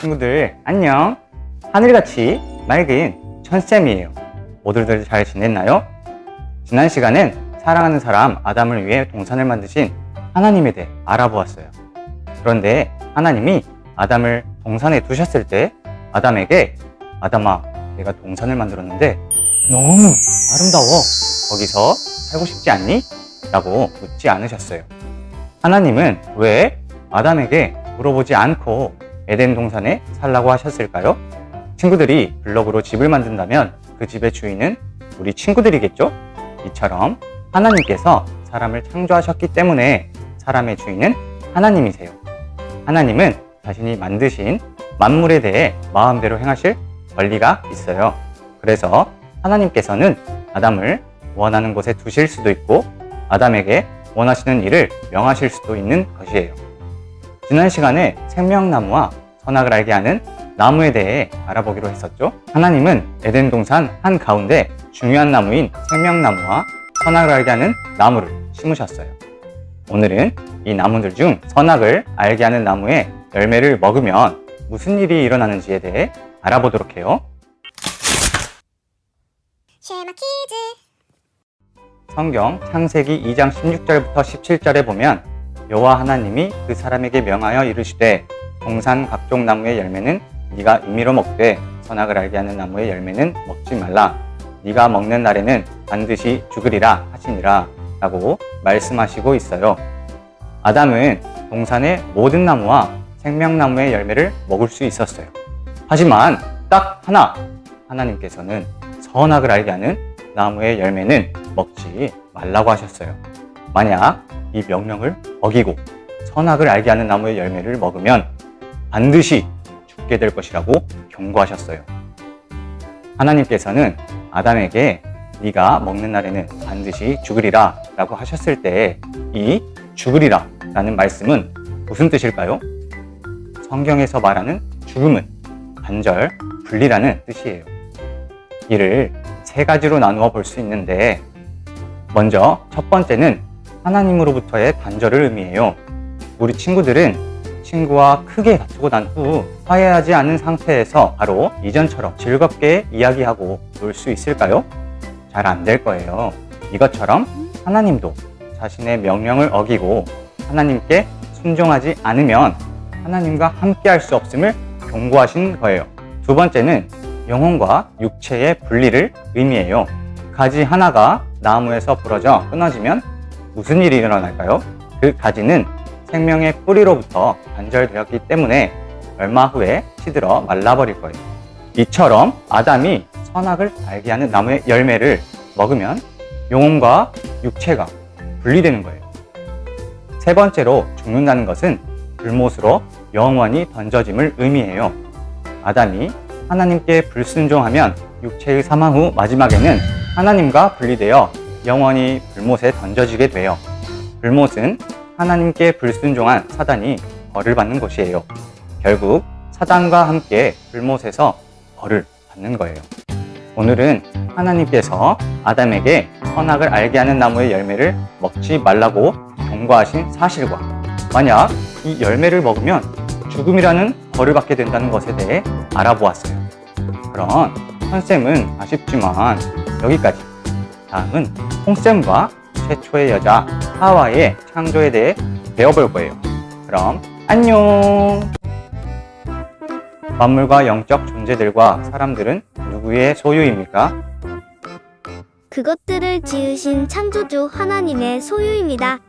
친구들 안녕. 하늘같이 맑은 천쌤이에요. 모두들 잘 지냈나요? 지난 시간엔 사랑하는 사람 아담을 위해 동산을 만드신 하나님에 대해 알아보았어요. 그런데 하나님이 아담을 동산에 두셨을 때 아담에게 아담아 내가 동산을 만들었는데 너무 아름다워 거기서 살고 싶지 않니? 라고 묻지 않으셨어요 하나님은 왜 아담에게 물어보지 않고 에덴 동산에 살라고 하셨을까요? 친구들이 블럭으로 집을 만든다면 그 집의 주인은 우리 친구들이겠죠? 이처럼 하나님께서 사람을 창조하셨기 때문에 사람의 주인은 하나님이세요. 하나님은 자신이 만드신 만물에 대해 마음대로 행하실 권리가 있어요. 그래서 하나님께서는 아담을 원하는 곳에 두실 수도 있고 아담에게 원하시는 일을 명하실 수도 있는 것이에요. 지난 시간에 생명나무와 선악을 알게 하는 나무에 대해 알아보기로 했었죠. 하나님은 에덴 동산 한 가운데 중요한 나무인 생명나무와 선악을 알게 하는 나무를 심으셨어요. 오늘은 이 나무들 중 선악을 알게 하는 나무의 열매를 먹으면 무슨 일이 일어나는지에 대해 알아보도록 해요. 쉐마 키즈 성경 창세기 2장 16절부터 17절에 보면 여호와 하나님이 그 사람에게 명하여 이르시되 동산 각종 나무의 열매는 네가 임의로 먹되 선악을 알게 하는 나무의 열매는 먹지 말라. 네가 먹는 날에는 반드시 죽으리라 하시니라 라고 말씀하시고 있어요. 아담은 동산의 모든 나무와 생명나무의 열매를 먹을 수 있었어요. 하지만 딱 하나 하나님께서는 선악을 알게 하는 나무의 열매는 먹지 말라고 하셨어요 만약 이 명령을 어기고 선악을 알게 하는 나무의 열매를 먹으면 반드시 죽게 될 것이라고 경고하셨어요. 하나님께서는 아담에게 네가 먹는 날에는 반드시 죽으리라 라고 하셨을 때 이 죽으리라 라는 말씀은 무슨 뜻일까요? 성경에서 말하는 죽음은 단절, 분리라는 뜻이에요. 이를 세 가지로 나누어 볼 수 있는데 먼저 첫 번째는 하나님으로부터의 단절을 의미해요. 우리 친구들은 친구와 크게 다투고 난 후 화해하지 않은 상태에서 바로 이전처럼 즐겁게 이야기하고 놀 수 있을까요? 잘 안 될 거예요. 이것처럼 하나님도 자신의 명령을 어기고 하나님께 순종하지 않으면 하나님과 함께 할 수 없음을 경고하신 거예요. 두 번째는 영혼과 육체의 분리를 의미해요. 가지 하나가 나무에서 부러져 끊어지면 무슨 일이 일어날까요? 그 가지는 생명의 뿌리로부터 단절되었기 때문에 얼마 후에 시들어 말라버릴 거예요. 이처럼 아담이 선악을 알게 하는 나무의 열매를 먹으면 영혼과 육체가 분리되는 거예요. 세 번째로 죽는다는 것은 불못으로 영원히 던져짐을 의미해요. 아담이 하나님께 불순종하면 육체의 사망 후 마지막에는 하나님과 분리되어 영원히 불못에 던져지게 돼요. 불못은 하나님께 불순종한 사단이 벌을 받는 곳이에요. 결국 사단과 함께 불못에서 벌을 받는 거예요. 오늘은 하나님께서 아담에게 선악을 알게 하는 나무의 열매를 먹지 말라고 경고하신 사실과 만약 이 열매를 먹으면 죽음이라는 벌을 받게 된다는 것에 대해 알아보았어요. 그럼 현쌤은 아쉽지만 여기까지. 다음은 홍쌤과 최초의 여자 하와의 창조에 대해 배워볼 거예요. 그럼 안녕! 만물과 영적 존재들과 사람들은 누구의 소유입니까? 그것들을 지으신 창조주 하나님의 소유입니다.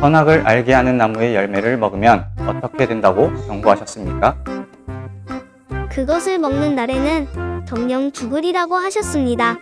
선악을 알게 하는 나무의 열매를 먹으면 어떻게 된다고 경고하셨습니까? 그것을 먹는 날에는 정령 죽으리라고 하셨습니다.